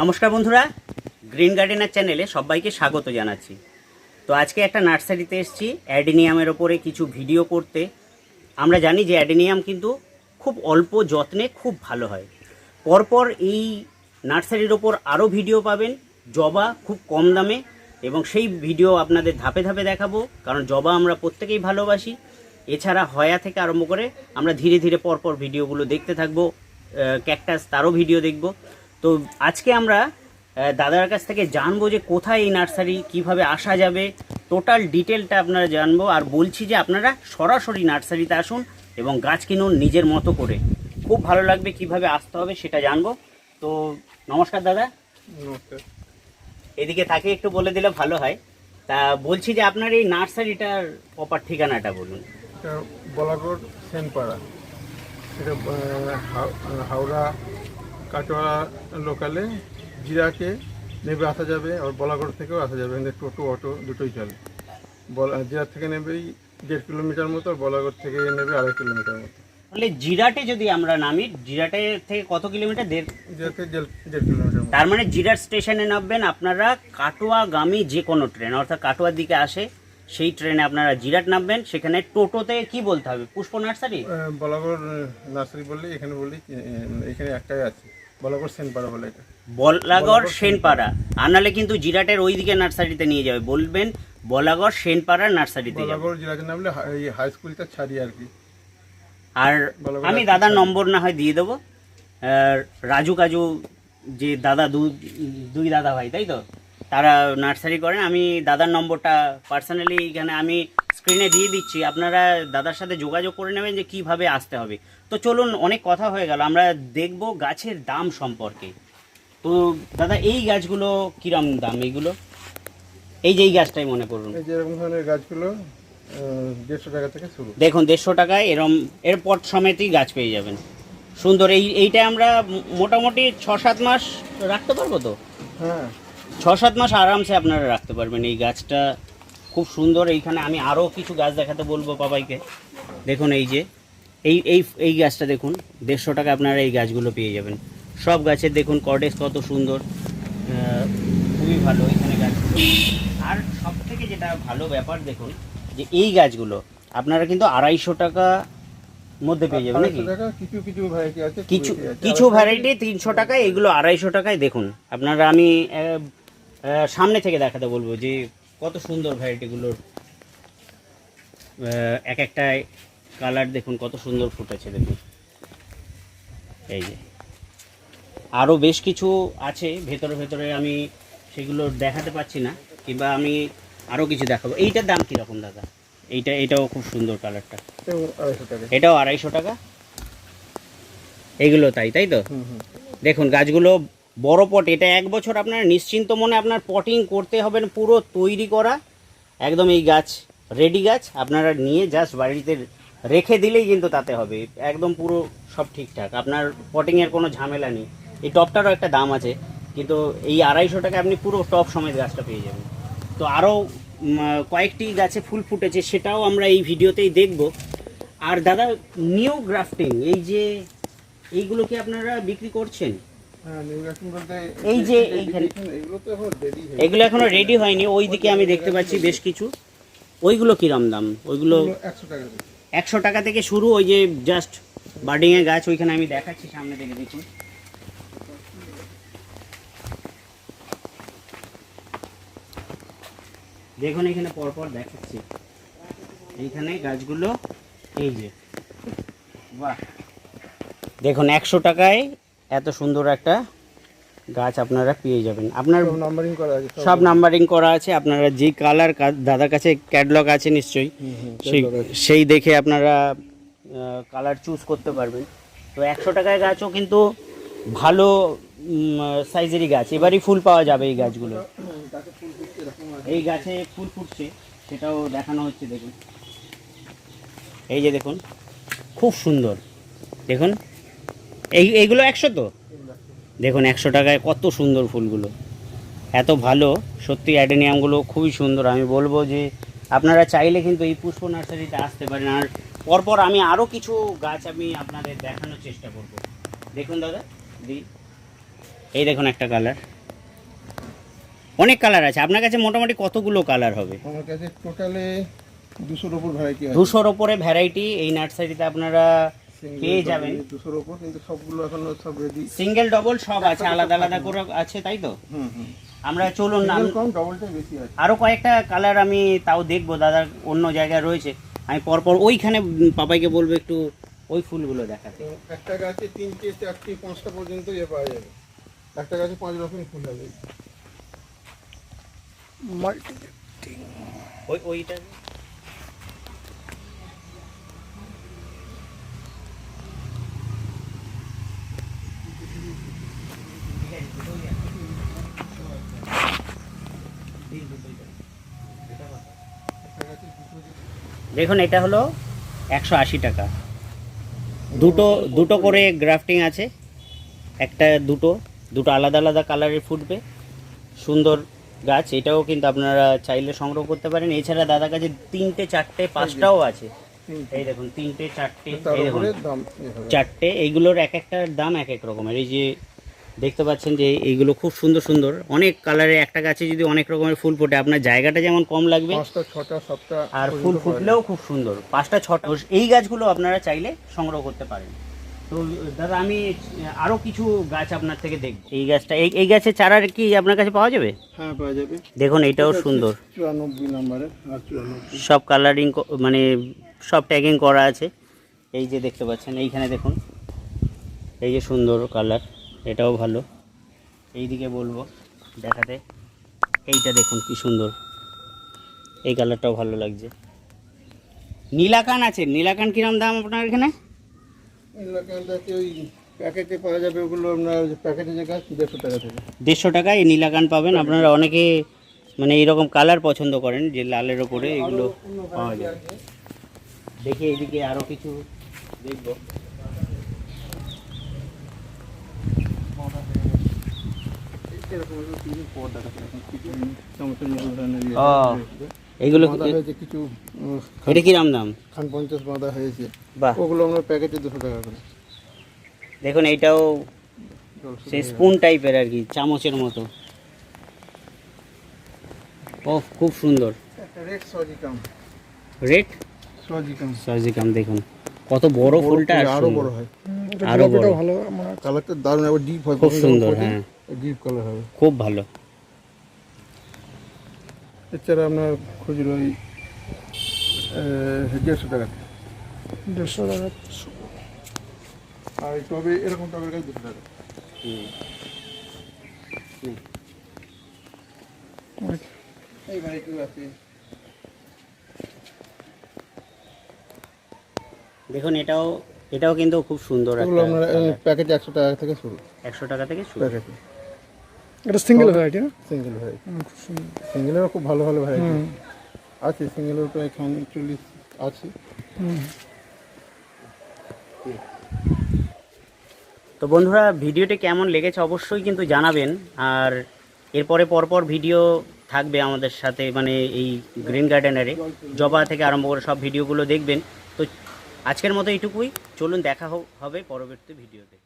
নমস্কার বন্ধুরা, green gardener চ্যানেলে সবাইকে স্বাগত জানাচ্ছি। তো আজকে একটা নার্সারিতে এসেছি, অ্যাডেনিয়ামের ওপরে কিছু ভিডিও করতে। আমরা জানি যে অ্যাডেনিয়াম কিন্তু খুব অল্প যত্নে খুব ভালো হয়। পরপর এই নার্সারির ওপর আরও ভিডিও পাবেন, জবা খুব কম দামে এবং সেই ভিডিও আপনাদের ধাপে ধাপে দেখাবো, কারণ জবা আমরা প্রত্যেকেই ভালোবাসি। এছাড়া হয়া থেকে আরম্ভ করে আমরা ধীরে ধীরে পরপর ভিডিওগুলো দেখতে থাকব ক্যাকটাস তারও ভিডিও দেখব। তো আজকে আমরা দাদার কাছ থেকে জানব যে কোথায় এই নার্সারি কীভাবে আসা যাবে। টোটাল ডিটেলটা আপনারা জানব আর বলছি যে আপনারা সরাসরি নার্সারিতে আসুন এবং গাছ কিনুন নিজের মতো করে। খুব ভালো লাগবে কীভাবে আসতে হবে সেটা জানব। তো নমস্কার দাদা। নমস্কার। এদিকে তাকে একটু বলে দিলে ভালো হয়। তা বলছি যে আপনার এই নার্সারিটার প্রপার ঠিকানাটা বলুন। বলাগড় সেনপাড়া। এটা হাওড়া কাটোয়া লোকালে জিরাকে নেবে আসা যাবে আর বলাগড় থেকেও আসা যাবে। এখানে টোটো অটো দুটোই চলে। বলা জিরা থেকে নেবেই দেড় কিলোমিটার মতো আর বলাগড় থেকে নেবে আড়াই কিলোমিটার মতো। তাহলে জিরাটে যদি আমরা নামি জিরাটে থেকে কত কিলোমিটার? দেড় দেড় কিলোমিটার তার মানে জিরাট স্টেশনে নামবেন আপনারা কাটোয়াগামী যে কোনো ট্রেন অর্থাৎ কাটোয়ার দিকে আসে সেই ট্রেনে আপনারা জিরাট নামবেন। সেখানে টোটোতে কি বলতে হবে? পুষ্প নার্সারি? বলাগড় নার্সারি বললে এখানে বললেই আহ, এখানে একটাই আছে। বলাগড় সেনপাড়া বলে এটা। বলাগড় সেনপাড়া। আনালে কিন্তু জিরাটের ওই দিকে নার্সারিতে নিয়ে যাবে। বলবেন বলাগড় সেনপাড়ার নার্সারিতে বলাগড় জিরাকে নামলে হাই- এই হাই স্কুলটা ছাড়িয়ে আর কি। আর আমি দাদার নম্বর না হয় দিয়ে দেবো। রাজু কাজু যে দাদা দুই দাদা ভাই তাই তো? তারা নার্সারি করেন। আমি দাদার নম্বরটা পার্সোনালি এখানে আমি স্ক্রিনে দিয়ে দিচ্ছি। আপনারা দাদার সাথে যোগাযোগ করে নেবেন যে কীভাবে আসতে হবে। তো চলুন অনেক কথা হয়ে গেল। আমরা দেখব গাছের দাম সম্পর্কে। তো দাদা এই গাছগুলো কিরম দাম এইগুলো এই যে এই গাছটাই মনে করুন। এই ধরনের গাছগুলো দেড়শো টাকা থেকে শুরু। দেখুন দেড়শো টাকায় এরম এর পট সমেতই গাছ পেয়ে যাবেন। সুন্দর এই এইটা আমরা মোটামুটি ছ সাত মাস রাখতে পারব তো? হ্যাঁ। ছ সাত মাস আরামসে আপনারা রাখতে পারবেন এই গাছটা। খুব সুন্দর এইখানে আমি আরও কিছু গাছ দেখাতে বলব বাবাইকে। দেখুন এই যে এই এই এই গাছটা দেখুন দেড়শো টাকা আপনারা এই গাছগুলো পেয়ে যাবেন। সব গাছের দেখুন কর্ডেস কত সুন্দর খুবই ভালো এখানে গাছগুলো। আর সব থেকে যেটা ভালো ব্যাপার দেখুন যে এই গাছগুলো আপনারা কিন্তু আড়াইশো টাকা মধ্যে পেয়ে যাবেন নাকি? কিছু কিছু ভ্যারাইটি আছে কিছু কিছু ভ্যারাইটি তিনশো টাকায় এগুলো আড়াইশো টাকায় দেখুন। আপনারা আমি সামনে থেকে দেখাতে বলব যে কত সুন্দর ভ্যারাইটিগুলোর এক একটায় কালার দেখুন কত সুন্দর ফুটেছে দেখুন। এই যে। আরও বেশ কিছু আছে ভেতরে ভেতরে আমি সেগুলো দেখাতে পাচ্ছি না কিংবা আমি আরও কিছু দেখাবো। এইটার দাম কীরকম দাদা? এইটা এটাও খুব সুন্দর কালারটা। এটাও আড়াইশো টাকা। এগুলো তাই তাই তো? দেখুন গাছগুলো বড় পট, এটা এক বছর আপনার নিশ্চিন্ত মনে আপনার পটিং করতে হবে পুরো তৈরি করা। একদম এই গাছ রেডি গাছ, আপনারা নিয়ে জাস্ট বাড়িতে রেখে দিলেই কিন্তু তাতে হবে। একদম পুরো সব ঠিকঠাক, আপনার পটিংয়ের কোনো ঝামেলা নেই। এই টপটারও একটা দাম আছে, কিন্তু এই আড়াইশো টাকা আপনি পুরো টপ সমেত গাছটা পেয়ে যাবেন। তো আরও কয়েকটি গাছে ফুল ফুটেছে, সেটাও আমরা এই ভিডিওতেই দেখব। আর দাদা নিউ গ্রাফটিং এই যে, এইগুলো কি আপনারা বিক্রি করছেন? হ্যাঁ এই যে এগুলো এখন রেডি হয়নি। ওই দিকে আমি দেখতে পাচ্ছি বেশ কিছু। ওইগুলো কিরম দাম? ওইগুলো একশো টাকা থেকে। শুরু ওই যে জাস্ট বার্ডিংয়ে গাছ ওইখানে আমি দেখাচ্ছি সামনে থেকে দেখুন। দেখুন এখানে পরপর দেখাচ্ছি। এইখানে গাছগুলো এই যে। বাহ। দেখুন একশো টাকায় এত সুন্দর একটা গাছ আপনারা পেয়ে যাবেন। আপনার সব নাম্বারিং করা আছে সব নাম্বারিং করা আছে আপনারা যে কালার দাদার কাছে ক্যাটলগ আছে নিশ্চয়ই সেই সেই দেখে আপনারা কালার চুজ করতে পারবেন। তো একশো টাকায় গাছও কিন্তু ভালো সাইজেরই গাছ। এবারই ফুল পাওয়া যাবে এই গাছগুলো। এই গাছে ফুল ফুটছে সেটাও দেখানো হচ্ছে দেখুন। এই যে দেখুন খুব সুন্দর। দেখুন এই এইগুলো একশো তো? দেখুন একশো টাকায় কত সুন্দর ফুলগুলো। এত ভালো সত্যি অ্যাডেনিয়ামগুলো খুবই সুন্দর। আমি বলব যে আপনারা চাইলে কিন্তু এই পুষ্প নার্সারিতে আসতে পারেন। আর পরপর আমি আরও কিছু গাছ আমি আপনাদের দেখানোর চেষ্টা করব। দেখুন দাদা দি। এই দেখুন একটা কালার। অনেক কালার আছে। আপনার কাছে মোটামুটি কতগুলো কালার হবে? আমার কাছে টোটালে দুশোর ওপর ভ্যারাইটি দুশোর ওপরে ভ্যারাইটি এই নার্সারিতে আপনারা পেয়ে যাবেন। দুশোর ওপর কিন্তু সবগুলো এখনও সব রেডি সিঙ্গেল ডবল সব আছে আলাদা আলাদা করে আছে তাই তো? হুম হুম। আমরা চলুন না আরও কয়েকটা কালার আমি তাও দেখব দাদার অন্য জায়গায় রয়েছে। আমি পরপর ওইখানে পাপাইকে বলব একটু ওই ফুলগুলো দেখাতে। একটা গাছে তিনটে চারটে পাঁচটা পর্যন্ত ইয়ে পাওয়া যাবে। একটা গাছে পাঁচ রকম ফুল হবে ওই ওইটা দেখুন এটা হলো একশো আশি টাকা। দুটো দুটো করে গ্রাফটিং আছে। একটা দুটো দুটো আলাদা আলাদা কালারের ফুটবে। সুন্দর গাছ এটাও কিন্তু আপনারা চাইলে সংগ্রহ করতে পারেন। এছাড়া দাদা কাছে তিনটে চারটে পাঁচটাও আছে। এই দেখুন তিনটে চারটে এই দেখুন চারটে এইগুলোর এক একটার দাম এক এক রকমের। এই যে দেখতে পাচ্ছেন যে এইগুলো খুব সুন্দর সুন্দর। অনেক কালারে একটা গাছে যদি অনেক রকমের ফুল ফোটে আপনার জায়গাটা যেমন কম লাগবে। আর ফুল ফুটলেও খুব সুন্দর। পাঁচটা ছটা এই গাছগুলো আপনারা চাইলে সংগ্রহ করতে পারেন। তো দাদা আমি আরও কিছু গাছ আপনার থেকে দেখব। এই গাছটা এই এই গাছের চারার কি আপনার কাছে পাওয়া যাবে। হ্যাঁ পাওয়া যাবে। দেখুন এইটাও সুন্দর। চুরানব্বই সব কালারিং মানে সব ট্যাগিং করা আছে। এই যে দেখতে পাচ্ছেন এইখানে দেখুন। এই যে সুন্দর কালার এটাও ভালো। এই দিকে বলব দেখাতে। এইটা দেখুন কি সুন্দর। এই কালারটাও ভালো লাগছে। নীলাকান আছে। নীলাকান কিরম দাম আপনার এখানে? প্যাকেটে পাওয়া যাবে? ওগুলো আপনার প্যাকেটে যে দেড়শো টাকা থেকে। দেড়শো টাকায় এই নীলাকান পাবেন। আপনারা অনেকে মানে এইরকম কালার পছন্দ করেন যে লালের ওপরে এগুলো পাওয়া যায়। দেখি এইদিকে আরও কিছু দেখব এরকম হলো কিছু পর্দা থাকে এখন কিছু চামচের মতো ধরনের ইয়ে ও। হয়েছে। এগুলো কিছু এটা কিরম দাম? খান পঞ্চাশ বাঁধা হয়েছে। ওগুলো আমরা প্যাকেটে দুশো টাকা করে। দেখুন এইটাও সেই স্পুন টাইপের আর কি চামচের মতো। ও খুব সুন্দর। রেড সজিকাম। রেড? সজিকাম। সাজিকাম দেখুন। কত বড় ফুলটা আরও বড় হয়। আরও বড়। ভালো আমার কালারটা দারুণ আবার ডিপ হয় খুব সুন্দর হ্যাঁ। ডিপ কালার হবে। খুব ভালো। এছাড়া আপনার খুচরো ওই দেড়শো টাকা। দেড়শো টাকা। আর টবে এরকম টবের গাছ দুশো টাকা। এই আছে। দেখুন এটাও এটাও কিন্তু খুব সুন্দর এগুলো আপনার প্যাকেটে একশো টাকা থেকে শুরু। একশো টাকা থেকে শুরু। এটা সিঙ্গেল ভ্যারাইটি না? সিঙ্গেল ভ্যারাইটি খুব সিঙ্গেলেরও খুব ভালো ভালো ভ্যারাইটি আছে এখানে চল্লিশ আছে। তো বন্ধুরা ভিডিওটি কেমন লেগেছে অবশ্যই কিন্তু জানাবেন। আর এরপরে পরপর ভিডিও থাকবে আমাদের সাথে মানে এই গ্রিন গার্ডেনারে জবা থেকে আরম্ভ করে সব ভিডিওগুলো দেখবেন। আজকের মতো এইটুকুই। চলুন দেখা হবে পরবর্তী ভিডিওতে।